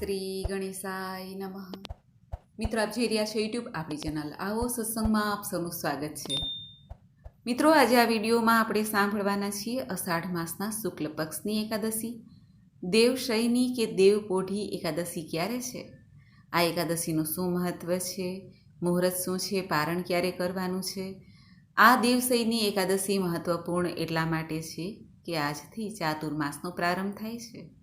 શ્રી ગણેશાય નમઃ. મિત્રો, આપ જોઈ રહ્યા છો યુટ્યુબ આપણી ચેનલ આવો સત્સંગમાં આપ સૌનું સ્વાગત છે. મિત્રો, આજે આ વિડીયોમાં આપણે સાંભળવાના છીએ અષાઢ માસના શુક્લ પક્ષની એકાદશી. દેવશયની કે દેવપોઢી એકાદશી ક્યારે છે? આ એકાદશીનું શું મહત્વ છે? મુહૂર્ત શું છે? પારણ ક્યારે કરવાનું છે? આ દેવશયની એકાદશી મહત્વપૂર્ણ એટલા માટે છે કે આજથી ચાતુર્માસનો પ્રારંભ થાય છે.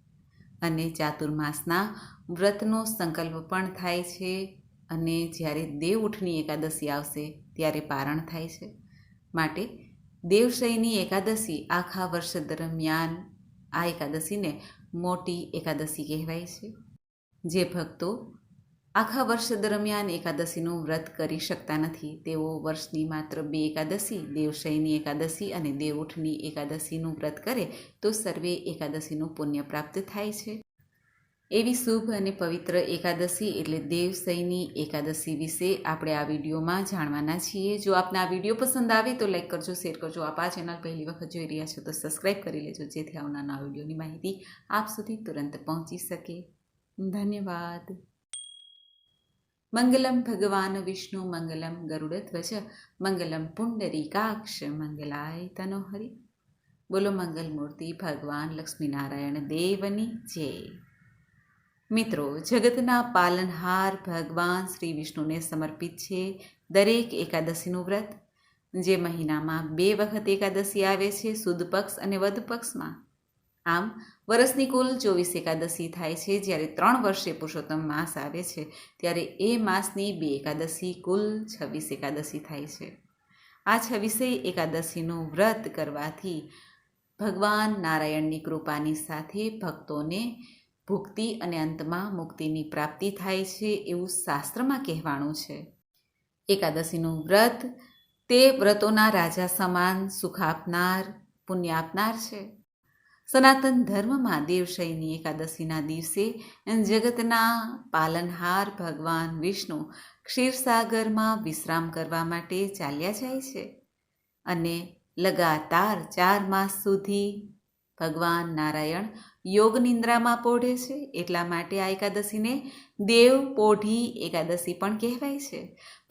અને ચાતુર્માસના વ્રતનો સંકલ્પ પણ થાય છે અને જ્યારે દેવ ઉઠની એકાદશી આવશે ત્યારે પારણ થાય છે. માટે દેવશયની એકાદશી આખા વર્ષ દરમિયાન આ એકાદશીને મોટી એકાદશી કહેવાય છે. જે ભક્તો આખા વર્ષ દરમિયાન એકાદશીનું વ્રત કરી શકતા નથી. તેઓ વર્ષની માત્ર બે એકાદશી, દેવશયની એકાદશી અને દેવઉઠની એકાદશીનું વ્રત કરે તો સર્વે એકાદશીનું પુણ્ય પ્રાપ્ત થાય છે. એવી શુભ અને પવિત્ર એકાદશી એટલે દેવશયની એકાદશી વિશે આપણે આ વિડીયોમાં જાણવાના છીએ. જો આપને આ વીડિયો પસંદ આવે તો લાઈક કરજો, શેર કરજો. આપ આ ચેનલ પહેલી વખત જોઈ રહ્યા છો તો સબસ્ક્રાઈબ કરી લેજો, જેથી આવનારા વિડીયોની માહિતી આપ સુધી તુરંત પહોંચી શકે. ધન્યવાદ. મંગલમ ભગવાન વિષ્ણુ મંગલમ ગરુડધ્વજ મંગલમ પુંડરીકાક્ષ મંગલાય તનોહરી બોલો મંગલમૂર્તિ ભગવાન લક્ષ્મીનારાયણ દેવની જય મિત્રો જગતના પાલનહાર ભગવાન શ્રી વિષ્ણુને સમર્પિત છે દરેક એકાદશીનું વ્રત જે મહિનામાં બે વખત એકાદશી આવે છે સુદ પક્ષ અને વધ પક્ષમાં આમ વર્ષની કુલ ચોવીસ એકાદશી થાય છે, જ્યારે ત્રણ વર્ષે પુરુષોત્તમ માસ આવે છે, ત્યારે એ માસની બે એકાદશી કુલ છવ્વીસ એકાદશી થાય છે. આ છવ્વીસે એકાદશીનું વ્રત કરવાથી ભગવાન નારાયણની કૃપાની સાથે ભક્તોને ભુક્તિ અને અંતમાં મુક્તિની પ્રાપ્તિ થાય છે એવું શાસ્ત્રમાં કહેવાનું છે. એકાદશીનું વ્રત તે વ્રતોના રાજા સમાન સુખ આપનાર, પુણ્ય આપનાર છે. સનાતન ધર્મમાં દેવશયની એકાદશીના દિવસે જગતના પાલનહાર ભગવાન વિષ્ણુ ક્ષીરસાગરમાં વિશ્રામ કરવા માટે ચાલ્યા જાય છે અને લગાતાર ચાર માસ સુધી ભગવાન નારાયણ યોગ નિંદ્રામાં પોઢે છે. એટલા માટે આ એકાદશીને દેવ પોઢી એકાદશી પણ કહેવાય છે.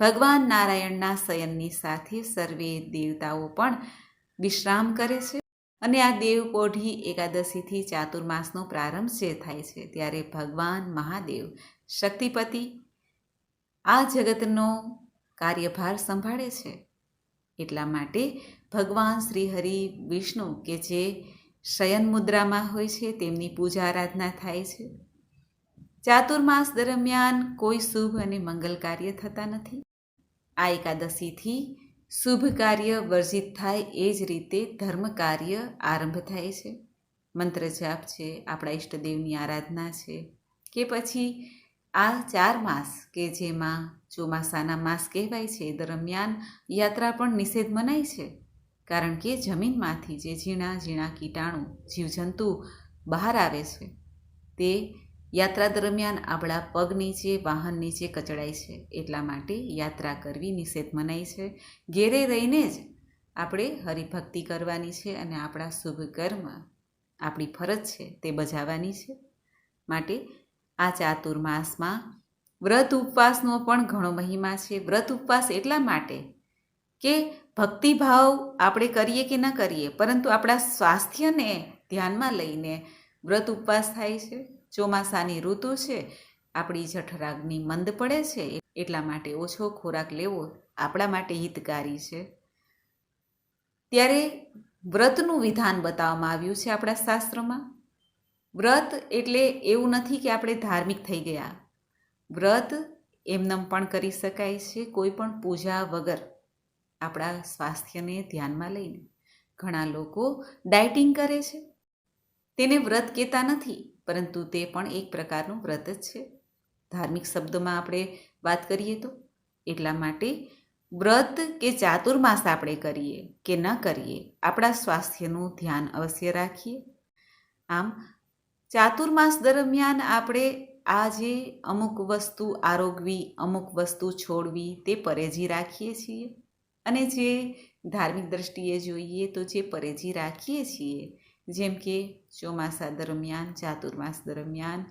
ભગવાન નારાયણના શયનની સાથે સર્વે દેવતાઓ પણ વિશ્રામ કરે છે. અને આ દેવ પોઢી એકાદશીથી ચાતુર્માસનો પ્રારંભ જે થાય છે, ત્યારે ભગવાન મહાદેવ શક્તિપતિ આ જગતનો કાર્યભાર સંભાળે છે. એટલા માટે ભગવાન શ્રી હરિ વિષ્ણુ કે જે શયન મુદ્રામાં હોય છે, તેમની પૂજા આરાધના થાય છે. ચાતુર્માસ દરમિયાન કોઈ શુભ અને મંગલ કાર્ય થતા નથી. આ એકાદશીથી શુભ કાર્ય વર્જિત થાય એ જ રીતે ધર્મ કાર્ય આરંભ થાય છે. મંત્ર જાપ છે, આપણા ઈષ્ટદેવની આરાધના છે કે પછી આ ચાર માસ કે જેમાં ચોમાસાના માસ કહેવાય છે, દરમિયાન યાત્રા પણ નિષેધ મનાય છે. કારણ કે જમીનમાંથી જે ઝીણા ઝીણા કીટાણુ, જીવજંતુ બહાર આવે છે, તે યાત્રા દરમિયાન આપણા પગ નીચે, વાહન નીચે કચડાય છે. એટલા માટે યાત્રા કરવી નિષેધ મનાય છે. ઘેરે રહીને જ આપણે હરિભક્તિ કરવાની છે અને આપણા શુભ કર્મ આપણી ફરજ છે તે બજાવવાની છે. માટે આ ચાતુર્માસમાં વ્રત ઉપવાસનો પણ ઘણો મહિમા છે. વ્રત ઉપવાસ એટલા માટે કે ભક્તિભાવ આપણે કરીએ કે ન કરીએ, પરંતુ આપણા સ્વાસ્થ્યને ધ્યાનમાં લઈને વ્રત ઉપવાસ થાય છે. ચોમાસાની ઋતુ છે, આપણી જઠરાગ્નિ મંદ પડે છે, એટલા માટે ઓછો ખોરાક લેવો આપણા માટે હિતકારી છે. ત્યારે વ્રતનું વિધાન બતાવવામાં આવ્યું છે આપણા શાસ્ત્રમાં. વ્રત એટલે એવું નથી કે આપણે ધાર્મિક થઈ ગયા. વ્રત એમનેમ પણ કરી શકાય છે, કોઈ પણ પૂજા વગર આપણા સ્વાસ્થ્યને ધ્યાનમાં લઈને. ઘણા લોકો ડાયટિંગ કરે છે. તેને વ્રત કહેતા નથી. પરંતુ તે પણ એક પ્રકારનું વ્રત જ છે. ધાર્મિક શબ્દોમાં આપણે વાત કરીએ તો એટલા માટે વ્રત કે ચાતુર્માસ આપણે કરીએ કે ન કરીએ આપણા સ્વાસ્થ્યનું ધ્યાન અવશ્ય રાખીએ. આમ ચાતુર્માસ દરમિયાન આપણે આ જે અમુક વસ્તુ આરોગવી, અમુક વસ્તુ છોડવી તે પરેજી રાખીએ છીએ. અને જે ધાર્મિક દ્રષ્ટિએ જોઈએ તો જે પરેજી રાખીએ છીએ જેમ કે ચોમાસા દરમિયાન, ચાતુર્માસ દરમિયાન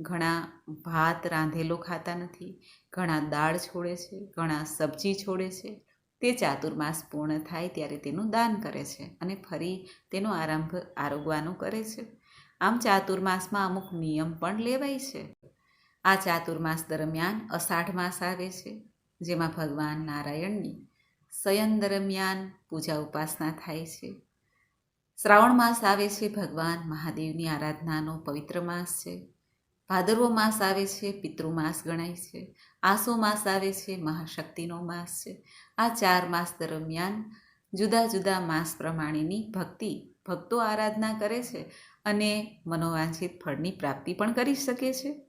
ઘણા ભાત રાંધેલો ખાતા નથી, ઘણા દાળ છોડે છે, ઘણા સબ્જી છોડે છે. તે ચાતુર્માસ પૂર્ણ થાય ત્યારે તેનું દાન કરે છે અને ફરી તેનો આરંભ આરોગવાનો કરે છે. આમ ચાતુર્માસમાં અમુક નિયમ પણ લેવાય છે. આ ચાતુર્માસ દરમિયાન અષાઢ માસ આવે છે, જેમાં ભગવાન નારાયણની શયન દરમિયાન પૂજા ઉપાસના થાય છે. શ્રાવણ માસ આવે છે, ભગવાન મહાદેવની આરાધનાનો પવિત્ર માસ છે. ભાદરવો માસ આવે છે પિતૃમાસ ગણાય છે. આસો માસ આવે છે, મહાશક્તિનો માસ છે. આ ચાર માસ દરમિયાન જુદા જુદા માસ પ્રમાણેની ભક્તિ, ભક્તો આરાધના કરે છે અને મનોવાંછિત ફળની પ્રાપ્તિ પણ કરી શકે છે.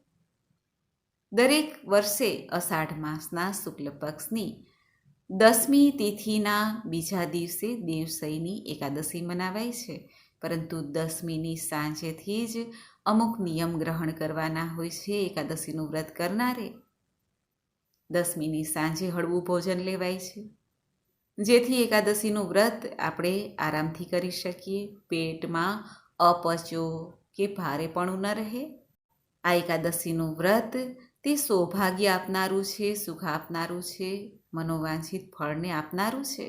દરેક વર્ષે અષાઢ માસના શુક્લ પક્ષની દસમી તિથિના બીજા દિવસે દેવસઈની એકાદશી મનાવાય છે. પરંતુ દસમીની સાંજેથી જ અમુક નિયમ ગ્રહણ કરવાના હોય છે એકાદશીનું વ્રત કરનારે. દસમીની સાંજે હળવું ભોજન લેવાય છે. જેથી એકાદશીનું વ્રત આપણે આરામથી કરી શકીએ. પેટમાં અપચો કે ભારેપણું ન રહે. આ એકાદશીનું વ્રત તે સૌભાગ્ય આપનારું છે, સુખ આપનારું છે. મનોવાંછિત ફળને આપનારું છે.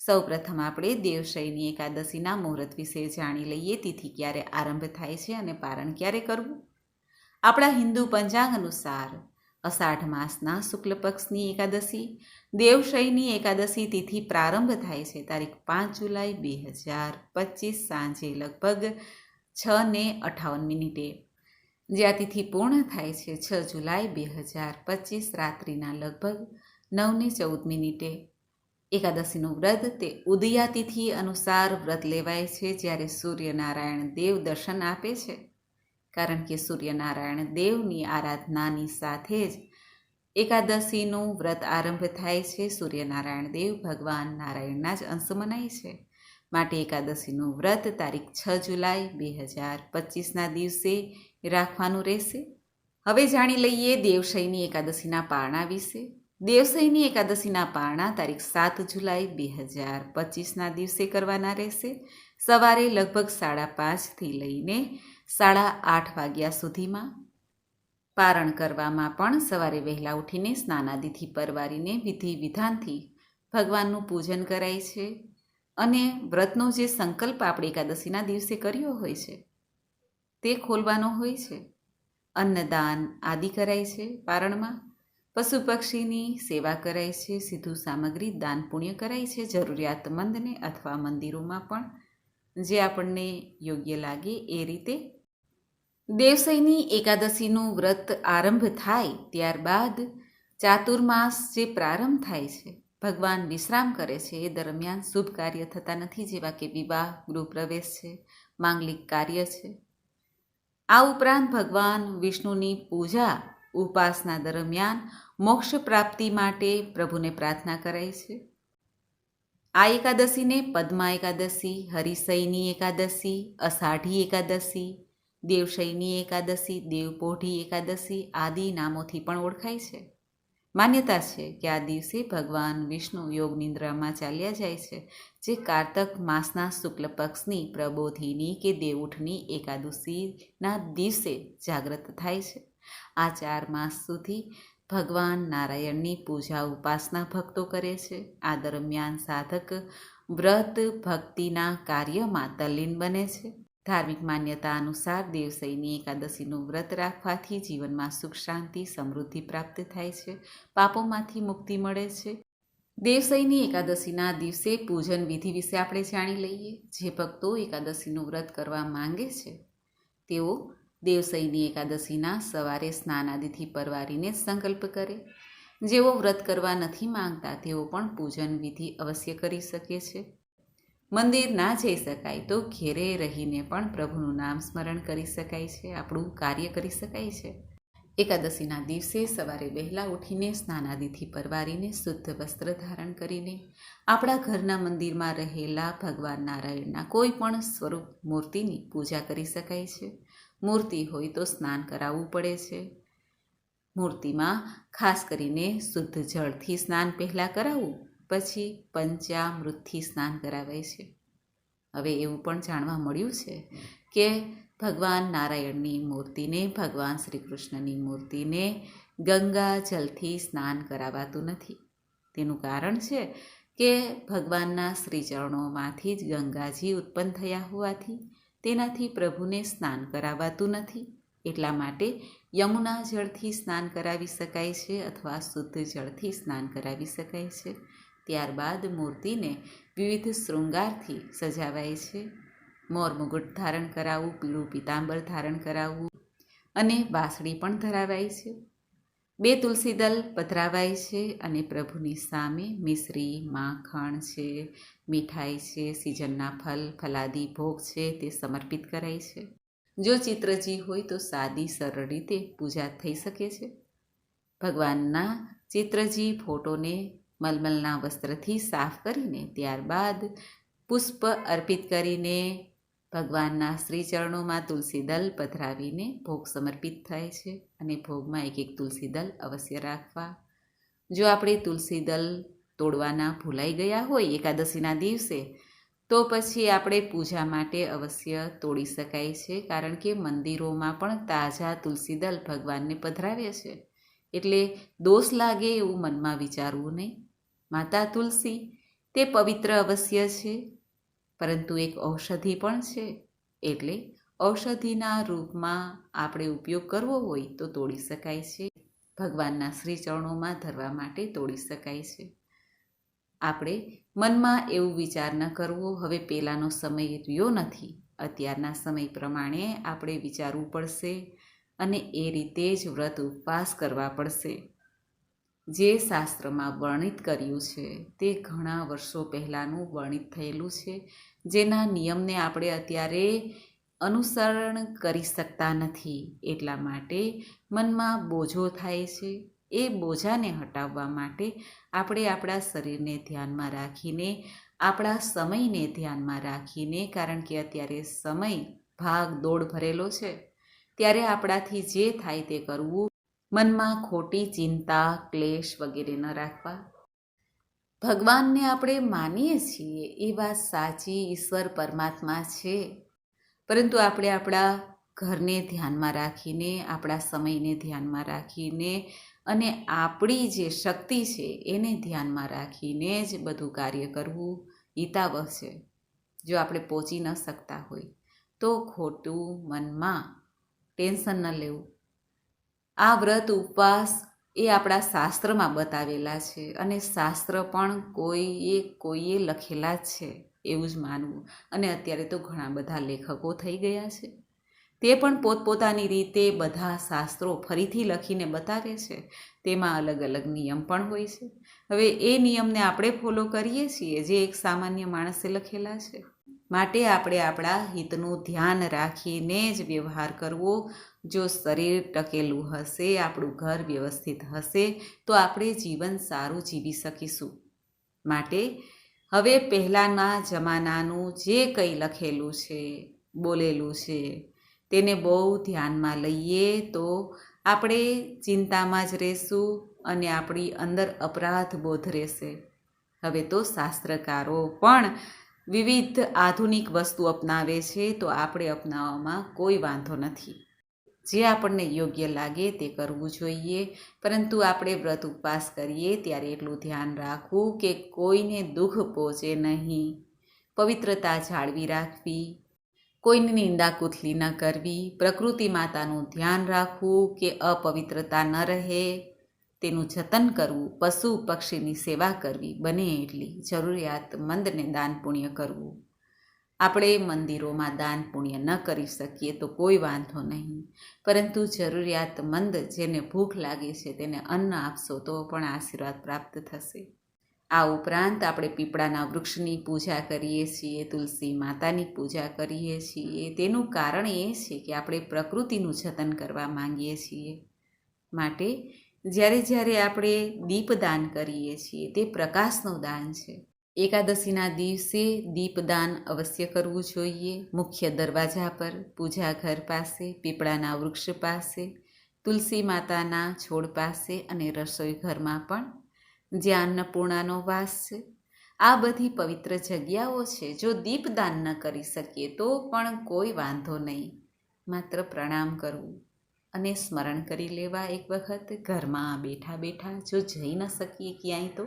સૌ પ્રથમ આપણે દેવશયની એકાદશીના મુહૂર્ત વિશે જાણી લઈએ, તિથિ ક્યારે આરંભ થાય છે અને પારણ ક્યારે કરવું? આપણા હિન્દુ પંચાંગ અનુસાર અષાઢ માસના શુક્લ પક્ષની એકાદશી, દેવશયની એકાદશી તિથિ પ્રારંભ થાય છે તારીખ પાંચ જુલાઈ બે હજાર પચીસ સાંજે લગભગ છ ને અઠાવન મિનિટે. જે આ તિથિ પૂર્ણ થાય છે છ જુલાઈ બે હજાર પચીસ રાત્રિના લગભગ નવને ચૌદ મિનિટે. એકાદશીનું વ્રત તે ઉદયાતિથિ અનુસાર વ્રત લેવાય છે જ્યારે સૂર્યનારાયણ દેવ દર્શન આપે છે. કારણ કે સૂર્યનારાયણ દેવની આરાધનાની સાથે જ એકાદશીનું વ્રત આરંભ થાય છે. સૂર્યનારાયણ દેવ ભગવાન નારાયણના જ અંશ મનાય છે. માટે એકાદશીનું વ્રત તારીખ છ જુલાઈ બે હજાર પચીસના દિવસે રાખવાનું રહેશે. હવે જાણી લઈએ દેવશયની એકાદશીના પારણા વિશે. દેવશયની એકાદશીના પારણા તારીખ સાત જુલાઈ બે હજાર પચીસના દિવસે કરવાના રહેશે. સવારે લગભગ સાડા પાંચથી લઈને સાડા આઠ વાગ્યા સુધીમાં પારણ કરવામાં પણ સવારે વહેલા ઉઠીને સ્નાનાદિથી પરવારીને વિધિ વિધાનથી ભગવાનનું પૂજન કરાય છે અને વ્રતનો જે સંકલ્પ આપણે એકાદશીના દિવસે કર્યો હોય છે, તે ખોલવાનો હોય છે. અન્નદાન આદિ કરાય છે પારણમાં. પશુ પક્ષીની સેવા કરાય છે, સીધું સામગ્રી દાન પુણ્ય કરાય છે, જરૂરિયાતમંદને અથવા મંદિરોમાં પણ જે આપણને યોગ્ય લાગે એ રીતે. દેવસઈની એકાદશીનું વ્રત આરંભ થાય ત્યારબાદ ચાતુર્માસ જે પ્રારંભ થાય છે, ભગવાન વિશ્રામ કરે છે, એ દરમિયાન શુભ કાર્ય થતા નથી, જેવા કે વિવાહ, ગૃહપ્રવેશ છે, માંગલિક કાર્ય છે. આ ઉપરાંત ભગવાન વિષ્ણુની પૂજા, ઉપાસના દરમિયાન મોક્ષ પ્રાપ્તિ માટે પ્રભુને પ્રાર્થના કરાય છે. આ એકાદશીને પદ્મા એકાદશી, હરિશયની એકાદશી, અષાઢી એકાદશી, દેવશયની એકાદશી, દેવપોઢી એકાદશી આદિ નામોથી પણ ઓળખાય છે. માન્યતા છે કે આ દિવસે ભગવાન વિષ્ણુ યોગ નિંદ્રામાં ચાલ્યા જાય છે, જે કારતક માસના શુક્લ પક્ષની પ્રબોધિની કે દેવઉઠની એકાદશીના દિવસે જાગ્રત થાય છે. આ ચાર માસ સુધી ભગવાન નારાયણની પૂજા ઉપાસના ભક્તો કરે છે. આ દરમિયાન સાધક વ્રત ભક્તિના કાર્યમાં તલ્લીન બને છે. ધાર્મિક માન્યતા અનુસાર દેવસઈની એકાદશીનું વ્રત રાખવાથી જીવનમાં સુખ, શાંતિ, સમૃદ્ધિ પ્રાપ્ત થાય છે. પાપોમાંથી મુક્તિ મળે છે. દેવસઈની એકાદશીના દિવસે પૂજન વિધિ વિશે આપણે જાણી લઈએ. જે ભક્તો એકાદશીનું વ્રત કરવા માંગે છે, તેઓ દેવસઈની એકાદશીના સવારે સ્નાનાદિથી પરવારીને સંકલ્પ કરે. જેઓ વ્રત કરવા નથી માંગતા, તેઓ પણ પૂજન વિધિ અવશ્ય કરી શકે છે. મંદિર ના જઈ શકાય તો ઘેરે રહીને પણ પ્રભુનું નામ સ્મરણ કરી શકાય છે, આપણું કાર્ય કરી શકાય છે. એકાદશીના દિવસે સવારે વહેલા ઉઠીને સ્નાનાદિથી પરવારીને શુદ્ધ વસ્ત્ર ધારણ કરીને આપણા ઘરના મંદિરમાં રહેલા ભગવાન નારાયણના કોઈ પણ સ્વરૂપ મૂર્તિની પૂજા કરી શકાય છે. મૂર્તિ હોય તો સ્નાન કરાવવું પડે છે. મૂર્તિમાં ખાસ કરીને શુદ્ધ જળથી સ્નાન પહેલાં કરાવવું પછી પંચામૃતથી સ્નાન કરાવાય છે. હવે એવું પણ જાણવા મળ્યું છે કે ભગવાન નારાયણની મૂર્તિને, ભગવાન શ્રી કૃષ્ણની મૂર્તિને ગંગા જલથી સ્નાન કરાવાતું નથી. તેનું કારણ છે કે ભગવાનના શ્રીચરણોમાંથી જ ગંગાજી ઉત્પન્ન થયા હોવાથી તેનાથી પ્રભુને સ્નાન કરાવાતું નથી. એટલા માટે યમુના જળથી સ્નાન કરાવી શકાય છે અથવા શુદ્ધ જળથી સ્નાન કરાવી શકાય છે. ત્યારબાદ મૂર્તિને વિવિધ શૃંગારથી સજાવાય છે. મોર મુગુટ ધારણ કરાવવું, પીળું પિતાંબર ધારણ કરાવવું અને વાસળી પણ ધરાવાય છે. બે તુલસી દલ પધરાવાય છે અને પ્રભુની સામે મિશ્રી, માખણ છે, મીઠાઈ છે, સિઝનના ફલ, ફલાદી ભોગ છે તે સમર્પિત કરાય છે. જો ચિત્રજી હોય તો સાદી, સરળ રીતે પૂજા થઈ શકે છે. ભગવાનના ચિત્રજી ફોટોને મલમલના વસ્ત્રથી સાફ કરીને ત્યારબાદ પુષ્પ અર્પિત કરીને ભગવાનના શ્રીચરણોમાં તુલસી દલ પધરાવીને ભોગ સમર્પિત થાય છે અને ભોગમાં એક એક તુલસી દલ અવશ્ય રાખવા. જો આપણે તુલસી દલ તોડવાના ભૂલાઈ ગયા હોય એકાદશીના દિવસે, તો પછી આપણે પૂજા માટે અવશ્ય તોડી શકાય છે કારણ કે મંદિરોમાં પણ તાજા તુલસી દલ ભગવાનને પધરાવે છે. એટલે દોષ લાગે એવું મનમાં વિચારવું નહીં. માતા તુલસી, તે પવિત્ર અવશ્ય છે. પરંતુ એક ઔષધિ પણ છે. એટલે ઔષધિના રૂપમાં આપણે ઉપયોગ કરવો હોય તો તોડી શકાય છે. ભગવાનના શ્રી ચરણોમાં ધરવા માટે તોડી શકાય છે. આપણે મનમાં એવું વિચાર ન કરવો, હવે પહેલાંનો સમય રહ્યો નથી. અત્યારના સમય પ્રમાણે આપણે વિચારવું પડશે અને એ રીતે જ વ્રત ઉપવાસ કરવા પડશે. જે શાસ્ત્રમાં વર્ણિત કર્યું છે, તે ઘણા વર્ષો પહેલાંનું વર્ણિત થયેલું છે. જેના નિયમને આપણે અત્યારે અનુસરણ કરી શકતા નથી, એટલા માટે મનમાં બોજો થાય છે. એ બોજાને હટાવવા માટે આપણે આપણા શરીરને ધ્યાનમાં રાખીને, આપણા સમયને ધ્યાનમાં રાખીને, કારણ કે અત્યારે સમય ભાગ દોડ ભરેલો છે. ત્યારે આપણાથી જે થાય તે કરવું મનમાં ખોટી ચિંતા, ક્લેશ વગેરે ન રાખવા. ભગવાનને આપણે માનીએ છીએ, એ વાત સાચી, ઈશ્વર પરમાત્મા છે. પરંતુ આપણે આપણા ઘરને ધ્યાનમાં રાખીને, આપણા સમયને ધ્યાનમાં રાખીને અને આપણી જે શક્તિ છે, એને ધ્યાનમાં રાખીને જ બધું કાર્ય કરવું હિતાવહ છે. જો આપણે પહોંચી ન શકતા હોય, તો ખોટું મનમાં ટેન્શન ન લેવું. આ વ્રત ઉપવાસ એ આપણા શાસ્ત્રમાં બતાવેલા છે અને શાસ્ત્ર પણ કોઈએ કોઈએ લખેલા જ છે એવું જ માનવું. અને અત્યારે તો ઘણા બધા લેખકો થઈ ગયા છે. તે પણ પોતપોતાની રીતે બધા શાસ્ત્રો ફરીથી લખીને બતાવે છે. તેમાં અલગ અલગ નિયમ પણ હોય છે. હવે એ નિયમને આપણે ફોલો કરીએ છીએ જે એક સામાન્ય માણસે લખેલા છે. માટે આપણે આપણા હિતનું ધ્યાન રાખીને જ વ્યવહાર કરવો. જો શરીર ટકેલું હશે, આપણું ઘર વ્યવસ્થિત હશે, તો આપણે જીવન સારું જીવી શકીશું. માટે હવે પહેલાંના જમાનાનું જે કંઈ લખેલું છે, બોલેલું છે, તેને બહુ ધ્યાનમાં લઈએ તો આપણે ચિંતામાં જ રહેશું અને આપણી અંદર અપરાધ બોધ રહેશે. હવે તો શાસ્ત્રકારો પણ વિવિધ આધુનિક વસ્તુ અપનાવે છે, તો આપણે અપનાવવામાં કોઈ વાંધો નથી. જે આપણને યોગ્ય લાગે તે કરવું જોઈએ. પરંતુ આપણે વ્રત ઉપવાસ કરીએ ત્યારે એટલું ધ્યાન રાખવું કે કોઈને દુઃખ પહોંચે નહીં. પવિત્રતા જાળવી રાખવી. કોઈની નિંદા કુથલી ન કરવી. પ્રકૃતિ માતાનું ધ્યાન રાખવું કે અપવિત્રતા ન રહે. તેનું જતન કરવું, પશુ પક્ષીની સેવા કરવી, બને એટલી જરૂરિયાતમંદને દાન પુણ્ય કરવું. આપણે મંદિરોમાં દાન પુણ્ય ન કરી શકીએ તો કોઈ વાંધો નહીં. પરંતુ જરૂરિયાતમંદ જેને ભૂખ લાગે છે તેને અન્ન આપશો તો પણ આશીર્વાદ પ્રાપ્ત થશે. આ ઉપરાંત આપણે પીપળાના વૃક્ષની પૂજા કરીએ છીએ, તુલસી માતાની પૂજા કરીએ છીએ. તેનું કારણ એ છે કે આપણે પ્રકૃતિનું જતન કરવા માંગીએ છીએ. માટે જ્યારે જ્યારે આપણે દીપદાન કરીએ છીએ, તે પ્રકાશનું દાન છે. એકાદશીના દિવસે દીપદાન અવશ્ય કરવું જોઈએ. મુખ્ય દરવાજા પર, પૂજા ઘર પાસે, પીપળાના વૃક્ષ પાસે, તુલસી માતાના છોડ પાસે અને રસોઈ ઘરમાં પણ જ્યાં અન્નપૂર્ણાનો વાસ છે. આ બધી પવિત્ર જગ્યાઓ છે. જો દીપદાન ન કરી શકીએ તો પણ કોઈ વાંધો નહીં. માત્ર પ્રણામ કરવું. અને સ્મરણ કરી લેવા એક વખત ઘરમાં બેઠા બેઠા જો જઈ ન શકીએ ક્યાંય તો?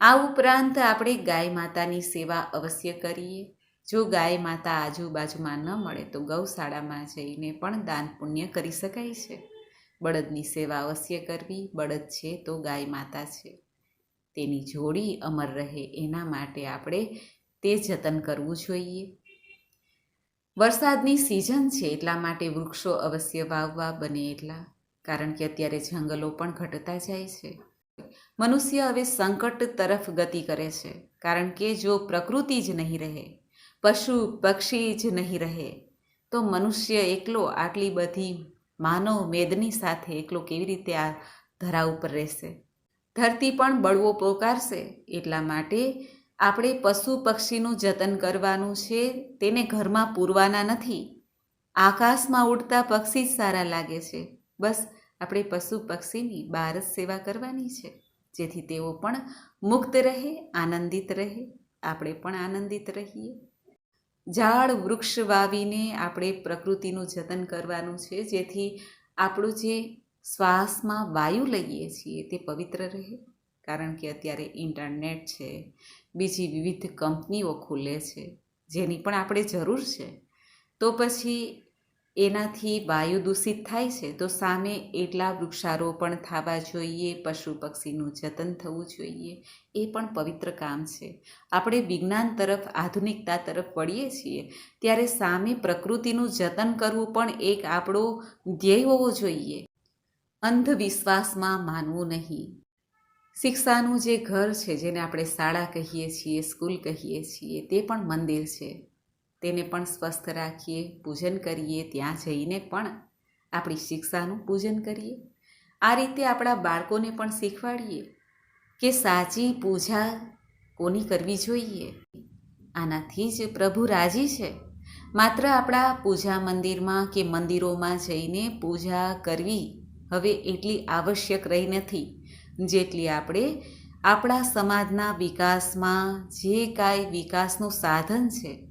આ ઉપરાંત આપણે ગાય માતાની સેવા અવશ્ય કરીએ. જો ગાય માતા આજુબાજુમાં ન મળે તો ગૌશાળામાં જઈને પણ દાન પુણ્ય કરી શકાય છે. બળદની સેવા અવશ્ય કરવી. બળદ છે તો ગાય માતા છે. તેની જોડી અમર રહે એના માટે આપણે તે જતન કરવું જોઈએ. વરસાદની સિઝન છે એટલા માટે વૃક્ષો અવશ્ય વાવવા બને એટલા, કારણ કે અત્યારે જંગલો પણ ઘટતા જાય છે. મનુષ્ય હવે સંકટ તરફ ગતિ કરે છે, કારણ કે જો પ્રકૃતિ જ નહીં રહે, પશુ, પક્ષી જ નહીં રહે, તો મનુષ્ય એકલો આટલી બધી માનવ મેદની સાથે એકલો કેવી રીતે આ ધરા ઉપર રહેશે? ધરતી પણ બળવો પોકારશે એટલા માટે આપણે પશુ પક્ષીનું જતન કરવાનું છે, તેને ઘરમાં પૂરવાના નથી. આકાશમાં ઉડતા પક્ષી જ સારા લાગે છે. બસ, આપણે પશુ પક્ષીની બાર જ સેવા કરવાની છે. જેથી તેઓ પણ મુક્ત રહે, આનંદિત રહે. આપણે પણ આનંદિત રહીએ. ઝાડ, વૃક્ષ વાવીને આપણે પ્રકૃતિનું જતન કરવાનું છે. જેથી આપણું જે શ્વાસમાં વાયુ લઈએ છીએ, તે પવિત્ર રહે. કારણ કે અત્યારે ઇન્ટરનેટ છે, બીજી વિવિધ કંપનીઓ ખુલે છે, જેની પણ આપણે જરૂર છે. તો પછી એનાથી વાયુ દૂષિત થાય છે, તો સામે એટલા વૃક્ષારોપણ થવા જોઈએ, પશુ પક્ષીનું જતન થવું જોઈએ, એ પણ પવિત્ર કામ છે. આપણે વિજ્ઞાન તરફ, આધુનિકતા તરફ વળીએ છીએ, ત્યારે સામે પ્રકૃતિનું જતન કરવું પણ એક આપણો ધ્યેય હોવો જોઈએ. અંધવિશ્વાસમાં માનવું નહીં. શિક્ષાનું જે ઘર છે, જેને આપણે શાળા કહીએ છીએ, સ્કૂલ કહીએ છીએ, તે પણ મંદિર છે. તેને પણ સ્વસ્થ રાખીએ, પૂજન કરીએ, ત્યાં જઈને પણ આપણી શિક્ષાનું પૂજન કરીએ. આ રીતે આપણા બાળકોને પણ શીખવાડીએ કે સાચી પૂજા કોની કરવી જોઈએ? આનાથી જ પ્રભુ રાજી છે. માત્ર આપણા પૂજા મંદિરમાં કે મંદિરોમાં જઈને પૂજા કરવી હવે એટલી આવશ્યક રહી નથી. જેટલી આપણે આપણા સમાજના વિકાસમાં જે કાંઈ વિકાસનું સાધન છે,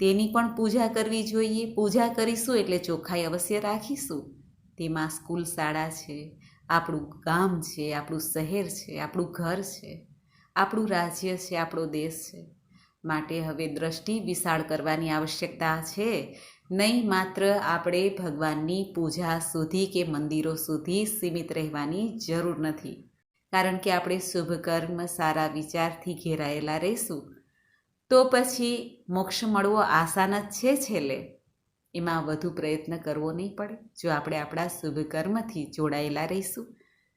તેની પણ પૂજા કરવી જોઈએ. પૂજા કરીશું એટલે ચોખ્ખાઈ અવશ્ય રાખીશું. તેમાં સ્કૂલ શાળા છે, આપણું ગામ છે, આપણું શહેર છે, આપણું ઘર છે, આપણું રાજ્ય છે, આપણો દેશ છે. માટે હવે દ્રષ્ટિ વિશાળ કરવાની આવશ્યકતા છે. નહીં માત્ર આપણે ભગવાનની પૂજા સુધી કે મંદિરો સુધી સીમિત રહેવાની જરૂર નથી. કારણ કે આપણે શુભ કર્મ સારા વિચારથી ઘેરાયેલા રહીશું. તો પછી મોક્ષ મળવો આસાન જ છે છેલ્લે. એમાં વધુ પ્રયત્ન કરવો નહીં પડે. જો આપણે આપણા શુભ કર્મથી જોડાયેલા રહીશું,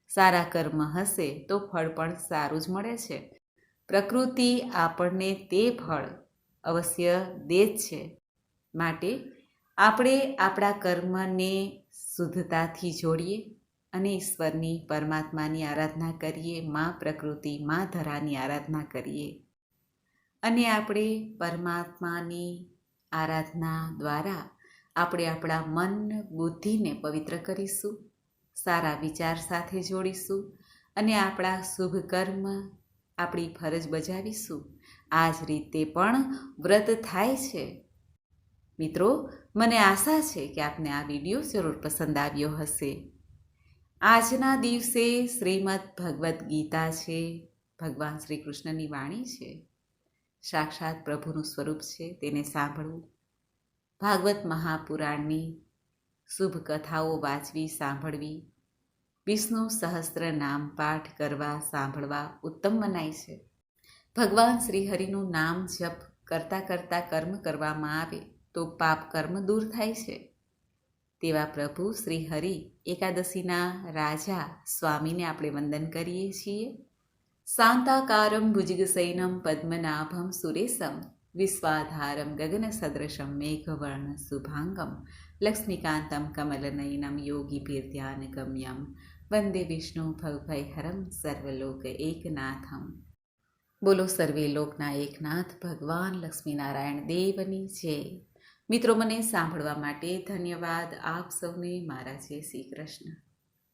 સારા કર્મ હશે તો ફળ પણ સારું જ મળે છે. પ્રકૃતિ આપણને તે ફળ અવશ્ય દે જ છે. માટે આપણે આપણા કર્મને શુદ્ધતાથી જોડીએ. અને ઈશ્વરની પરમાત્માની આરાધના કરીએ, મા પ્રકૃતિ, મા ધરાની આરાધના કરીએ. અને આપણે પરમાત્માની આરાધના દ્વારા આપણે આપણા મન, બુદ્ધિને પવિત્ર કરીશું, સારા વિચાર સાથે જોડીશું અને આપણા શુભ કર્મ આપણી ફરજ બજાવીશું. આ જ રીતે પણ વ્રત થાય છે. મિત્રો, મને આશા છે કે આપને આ વીડિયો જરૂર પસંદ આવ્યો હશે. આજના દિવસે શ્રીમદ ભગવદ્ ગીતા છે. ભગવાન શ્રી કૃષ્ણની વાણી છે. સાક્ષાત પ્રભુનું સ્વરૂપ છે. તેને સાંભળવું. ભાગવત મહાપુરાણની શુભ કથાઓ વાંચવી, સાંભળવી. વિષ્ણુ સહસ્ત્ર નામ પાઠ કરવા, સાંભળવા ઉત્તમ મનાય છે. ભગવાન શ્રીહરિનું નામ જપ કરતાં કરતાં કર્મ કરવામાં આવે તો પાપ કર્મ દૂર થાય છે. તેવા પ્રભુ શ્રી હરિ એકાદશીના રાજા સ્વામીને આપણે વંદન કરીએ છીએ. શાંતાકારમ ભુજગસૈનમ પદ્મનાભમ સુરેશમ વિશ્વાધારમ ગગન સદૃશમ મેઘવર્ણ શુભાંગમ લક્ષ્મીકાંતમ કમલનયનમ યોગીભીર્ધ્યાનગમ્યમ વંદે વિષ્ણુ ભવભયહરમ સર્વલોક એકનાથમ. બોલો સર્વે લોકના એકનાથ ભગવાન લક્ષ્મીનારાયણ દેવની જય. મિત્રો મને સાંભળવા માટે ધન્યવાદ. આપ સૌને મારા જય શ્રી કૃષ્ણ.